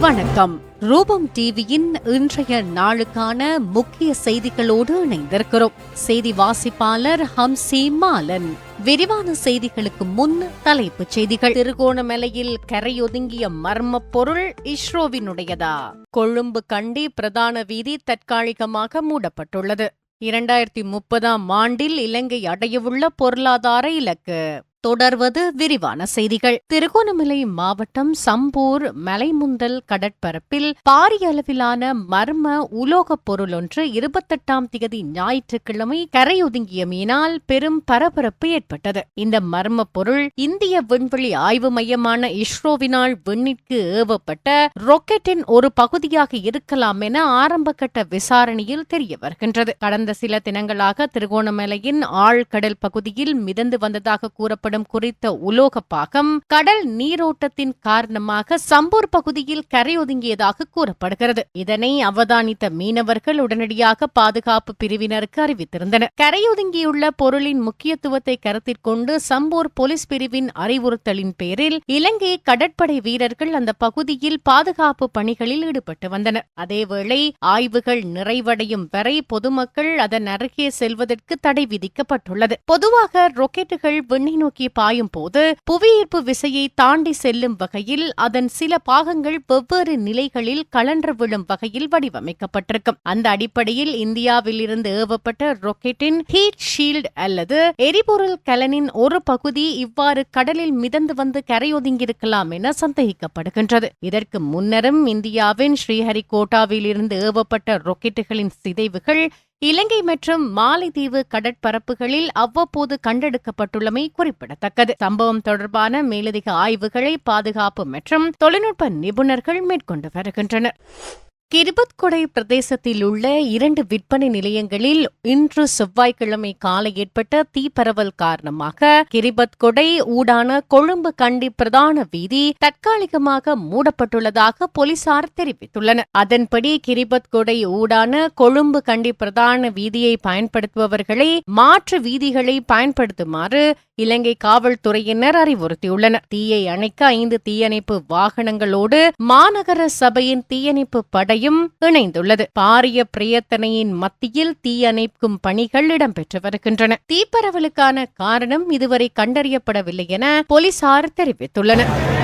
வணக்கம். ரூபம் டிவியின் இன்றைய நாளுக்கான முக்கிய செய்திகளோடு இணைந்திருக்கிறோம். செய்தி வாசிப்பாளர் ஹம்சி மாலன். விரிவான செய்திகளுக்கு முன் தலைப்புச் செய்திகள். திருகோணமலையில் கரையொதுங்கிய மர்ம பொருள் இஸ்ரோவினுடையதா? கொழும்பு கண்டி பிரதான வீதி தற்காலிகமாக மூடப்பட்டுள்ளது. இரண்டாயிரத்தி முப்பதாம் ஆண்டில் இலங்கை அடையவுள்ள பொருளாதார இலக்கு. தொடர்வது விரிவான செய்திகள். திருகோணமலை மாவட்டம் சம்பூர் மலைமுந்தல் கடற்பரப்பில் பாரிய அளவிலான மர்ம உலோகப் பொருள் ஒன்று இருபத்தெட்டாம் திகதி ஞாயிற்றுக்கிழமை கரையொதுங்கியமையினால் பெரும் பரபரப்பு ஏற்பட்டது. இந்த மர்ம பொருள் இந்திய விண்வெளி ஆய்வு மையமான இஸ்ரோவினால் விண்ணிற்கு ஏவப்பட்ட ராக்கெட்டின் ஒரு பகுதியாக இருக்கலாம் என ஆரம்பகட்ட விசாரணையில் தெரிய வருகின்றது. கடந்த சில தினங்களாக திருகோணமலையின் ஆழ்கடல் பகுதியில் மிதந்து வந்ததாக கூறப்பட்ட எனப்படும் குறித்த உலோக பாகம் கடல் நீரோட்டத்தின் காரணமாக சம்பூர் பகுதியில் கரையொதுங்கியதாக கூறப்படுகிறது. இதனை அவதானித்த மீனவர்கள் உடனடியாக பாதுகாப்பு பிரிவினருக்கு அறிவித்திருந்தனர். கரையொதுங்கியுள்ள பொருளின் முக்கியத்துவத்தை கருத்தில் கொண்டு சம்பூர் போலீஸ் பிரிவின் அறிவுறுத்தலின் பேரில் இலங்கை கடற்படை வீரர்கள் அந்த பகுதியில் பாதுகாப்பு பணிகளில் ஈடுபட்டு வந்தனர். அதேவேளை ஆய்வுகள் நிறைவடையும் வரை பொதுமக்கள் அதன் அருகே செல்வதற்கு தடை விதிக்கப்பட்டுள்ளது. பொதுவாக ரொக்கெட்டுகள் விண்ணை நோக்கி நோக்கி பாயும் போது புவியீர்ப்பு விசையை தாண்டி செல்லும் வகையில் அதன் சில பாகங்கள் வெவ்வேறு நிலைகளில் கலன்று விழும் வகையில் வடிவமைக்கப்பட்டிருக்கும். அந்த அடிப்படையில் இந்தியாவில் இருந்து ஏவப்பட்ட ராக்கெட்டின் ஹீட் ஷீல்டு அல்லது எரிபொருள் கலனின் ஒரு பகுதி இவ்வாறு கடலில் மிதந்து வந்து கரையொதுங்கியிருக்கலாம் என சந்தேகிக்கப்படுகின்றது. இதற்கு முன்னரும் இந்தியாவின் ஸ்ரீஹரிகோட்டாவில் இருந்து ஏவப்பட்ட ராக்கெட்டுகளின் சிதைவுகள் இலங்கை மற்றும் மாலைதீவு கடற்பரப்புகளில் அவ்வப்போது கண்டெடுக்கப்பட்டுள்ளமை குறிப்பிடத்தக்கது. சம்பவம் தொடர்பான மேலதிக ஆய்வுகளை பாதுகாப்பு மற்றும் தொழில்நுட்ப நிபுணர்கள் மேற்கொண்டு வருகின்றனர். கிரிபத்கொடை பிரதேசத்தில் உள்ள இரண்டு விற்பனை நிலையங்களில் இன்று செவ்வாய்க்கிழமை காலை ஏற்பட்ட தீப்பரவல் காரணமாக கிரிபத்கொடை ஊடான கொழும்பு கண்டி பிரதான வீதி தற்காலிகமாக மூடப்பட்டுள்ளதாக போலீசார் தெரிவித்துள்ளனர். அதன்படி கிரிபத்கொடை ஊடான கொழும்பு கண்டி பிரதான வீதியை பயன்படுத்துபவர்களை மாற்று வீதிகளை பயன்படுத்துமாறு இலங்கை காவல்துறையினர் அறிவுறுத்தியுள்ளனர். தீயை அணைக்க ஐந்து தீயணைப்பு வாகனங்களோடு மாநகர சபையின் தீயணைப்பு படை துறையும் இணைந்துள்ளது. பாரிய பிரயத்தனையின் மத்தியில் தீயணைக்கும் பணிகள் இடம்பெற்று வருகின்றன. தீப்பரவலுக்கான காரணம் இதுவரை கண்டறியப்படவில்லை என போலீசார் தெரிவித்துள்ளனர்.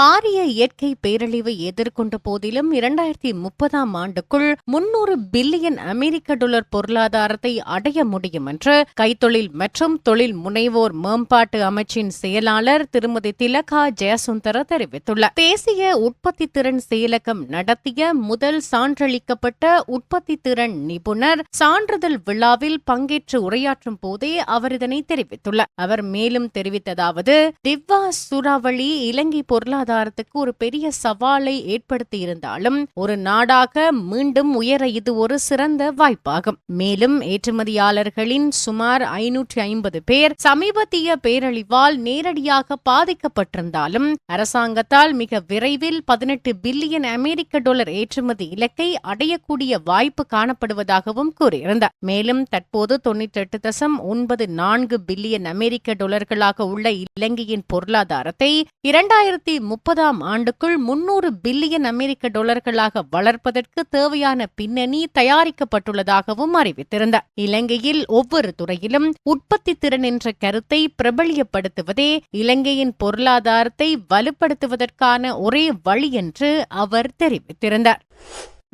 பாரிய இயற்கை பேரழிவை எதிர்கொண்ட போதிலும் இரண்டாயிரத்தி முப்பதாம் ஆண்டுக்குள் முன்னூறு பில்லியன் அமெரிக்க டாலர் பொருளாதாரத்தை அடைய முடியும் என்று கைத்தொழில் மற்றும் தொழில் முனைவோர் மேம்பாட்டு அமைச்சின் செயலாளர் திருமதி திலகா ஜெயசுந்தர தெரிவித்துள்ளார். தேசிய உற்பத்தி திறன் செயலகம் நடத்திய முதல் சான்றளிக்கப்பட்ட உற்பத்தி திறன் நிபுணர் சான்றிதழ் விழாவில் பங்கேற்று உரையாற்றும் போதே அவர் இதனை தெரிவித்துள்ளார். அவர் மேலும் தெரிவித்ததாவது திவ்வா சூறாவளி இலங்கை பொருளாதார பொருளாதாரத்துக்கு ஒரு பெரிய சவாலை ஏற்படுத்தி இருந்தாலும் ஒரு நாடாக மீண்டும் உயர இது ஒரு சிறந்த வாய்ப்பாகும். மேலும் ஏற்றுமதியாளர்களின் சுமார் ஐநூற்றி ஐம்பது பேர் சமீபத்திய பேரழிவால் நேரடியாக பாதிக்கப்பட்டிருந்தாலும் அரசாங்கத்தால் மிக விரைவில் பதினெட்டு பில்லியன் அமெரிக்க டாலர் ஏற்றுமதி இலக்கை அடையக்கூடிய வாய்ப்பு காணப்படுவதாகவும் கூறியிருந்தார். மேலும் தற்போது தொன்னூற்றி எட்டு தசம் ஒன்பது நான்கு பில்லியன் அமெரிக்க டாலர்களாக உள்ள இலங்கையின் பொருளாதாரத்தை இரண்டாயிரத்தி முப்பதாம் ஆண்டுக்குள் முன்னூறு பில்லியன் அமெரிக்க டாலர்களாக வளர்ப்பதற்கு தேவையான பின்னணி தயாரிக்கப்பட்டுள்ளதாகவும் அறிவித்திருந்தார் இலங்கையில் ஒவ்வொரு துறையிலும் உற்பத்தி திறன் என்ற கருத்தை பிரபலியப்படுத்துவதே இலங்கையின் பொருளாதாரத்தை வலுப்படுத்துவதற்கான ஒரே வழி என்று அவர் தெரிவித்திருந்தார்.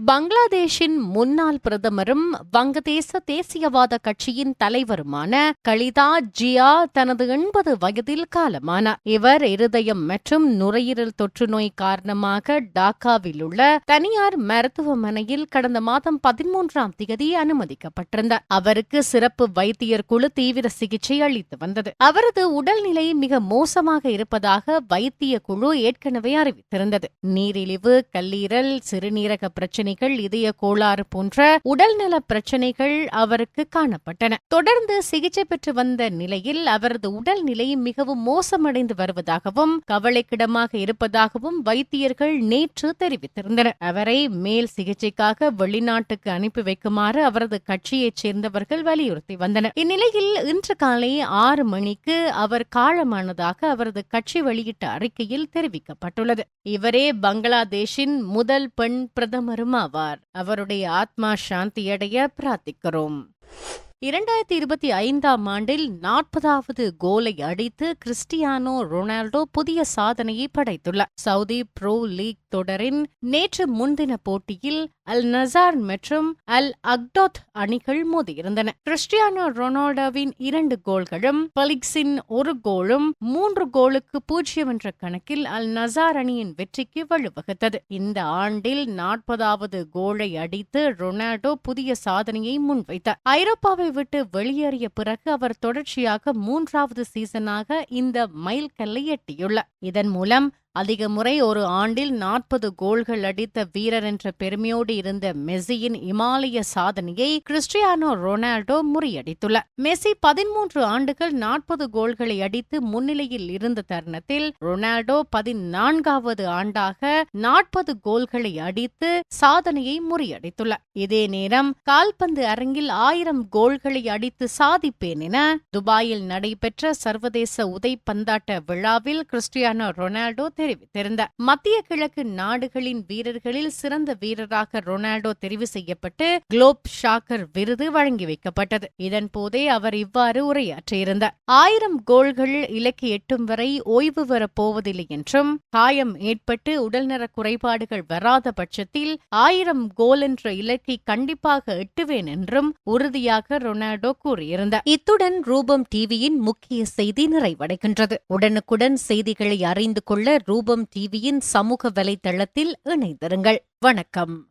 பங்களாதேஷின் முன்னாள் பிரதமரும் வங்கதேச தேசியவாத கட்சியின் தலைவருமான கலிதா ஜியா தனது எண்பது வயதில் காலமானார். இவர் இருதயம் மற்றும் நுரையீரல் தொற்றுநோய் காரணமாக டாக்காவில் உள்ள தனியார் மருத்துவமனையில் கடந்த மாதம் பதிமூன்றாம் தேதி அனுமதிக்கப்பட்டிருந்தார். அவருக்கு சிறப்பு வைத்தியர் குழு தீவிர சிகிச்சை அளித்து வந்தது. அவரது உடல்நிலை மிக மோசமாக இருப்பதாக வைத்திய குழு ஏற்கனவே அறிவித்திருந்தது. நீரிழிவு கல்லீரல் சிறுநீரக பிரச்சினை பிரச்சனைகள் இதய கோளாறு போன்ற உடல்நல பிரச்சனைகள் அவருக்கு காணப்பட்டன. தொடர்ந்து சிகிச்சை பெற்று வந்த நிலையில் அவரது உடல்நிலை மிகவும் மோசமடைந்து வருவதாகவும் கவலைக்கிடமாக இருப்பதாகவும் வைத்தியர்கள் நேற்று தெரிவித்திருந்தனர். அவரை மேல் சிகிச்சைக்காக வெளிநாட்டுக்கு அனுப்பி வைக்குமாறு அவரது கட்சியைச் சேர்ந்தவர்கள் வலியுறுத்தி வந்தனர். இந்நிலையில் இன்று காலை ஆறு மணிக்கு அவர் காலமானதாக அவரது கட்சி வெளியிட்ட அறிக்கையில் தெரிவிக்கப்பட்டுள்ளது. இவரே பங்களாதேஷின் முதல் பெண் பிரதமரும்? ஆவார். அவருடைய ஆத்மா சாந்தியடைய பிரார்த்திக்கிறோம். இரண்டாயிரத்தி இருபத்தி ஐந்தாம் ஆண்டில் நாற்பதாவது கோலை அடித்து கிறிஸ்டியானோ ரொனால்டோ புதிய சாதனையை படைத்துள்ளார். சவுதி ப்ரோ லீக் தொடரின் நேற்று முன்தின போட்டியில் அல் நசார் மற்றும் அல் அக்டோத் அணிகள் மோதியிருந்தன. கிறிஸ்டியானோ ரொனால்டோவின் இரண்டு கோல்களும் பலிக்ஸின் ஒரு கோலும் மூன்று கோலுக்கு பூஜ்ஜியம் என்ற கணக்கில் அல் நசார் அணியின் வெற்றிக்கு வலுவகுத்தது இந்த ஆண்டில் நாற்பதாவது கோலை அடித்து ரொனால்டோ புதிய சாதனையை முன்வைத்தார். ஐரோப்பாவை விட்டு வெளியேறிய பிறகு அவர் தொடர்ச்சியாக மூன்றாவது சீசனாக இந்த மைல் கல்லை எட்டியுள்ளார். இதன் மூலம் அதிக முறை ஒரு ஆண்டில் நாற்பது கோல்கள் அடித்த வீரர் என்ற பெருமையோடு இருந்த மெஸ்ஸியின் இமாலய சாதனையை கிறிஸ்டியானோ ரொனால்டோ முறியடித்துள்ளார். மெஸ்ஸி பதிமூன்று ஆண்டுகள் நாற்பது கோல்களை அடித்து முன்னிலையில் இருந்த தருணத்தில் ரொனால்டோ பதினான்காவது ஆண்டாக நாற்பது கோல்களை அடித்து சாதனையை முறியடித்துள்ளார். இதே நேரம் கால்பந்து அரங்கில் ஆயிரம் கோல்களை அடித்து சாதிப்பேன் என துபாயில் நடைபெற்ற சர்வதேச உதை பந்தாட்ட விழாவில் கிறிஸ்டியானோ ரொனால்டோ தெரிவித்திருந்தார் மத்திய கிழக்கு நாடுகளின் வீரர்களில் சிறந்த வீரராக ரொனால்டோ தெரிவு செய்யப்பட்டு குளோப் ஷாக்கர் விருது வழங்கி வைக்கப்பட்டது. இதன் போதே அவர் இவ்வாறு உரையாற்றியிருந்தார். ஆயிரம் கோல்கள் இலக்கு எட்டும் வரை ஓய்வு வரப் போவதில்லை என்றும் காயம் ஏற்பட்டு உடல்நல குறைபாடுகள் வராத பட்சத்தில் ஆயிரம் கோல் என்ற இலக்கை கண்டிப்பாக எட்டுவேன் என்றும் உறுதியாக ரொனால்டோ கூறியிருந்தார். இத்துடன் ரூபம் டிவியின் முக்கிய செய்தி நிறைவடைகின்றது. உடனுக்குடன் செய்திகளை அறிந்து கொள்ள ரூபம் டிவியின் சமூக வலைதளத்தில் இணைந்திருங்கள். வணக்கம்.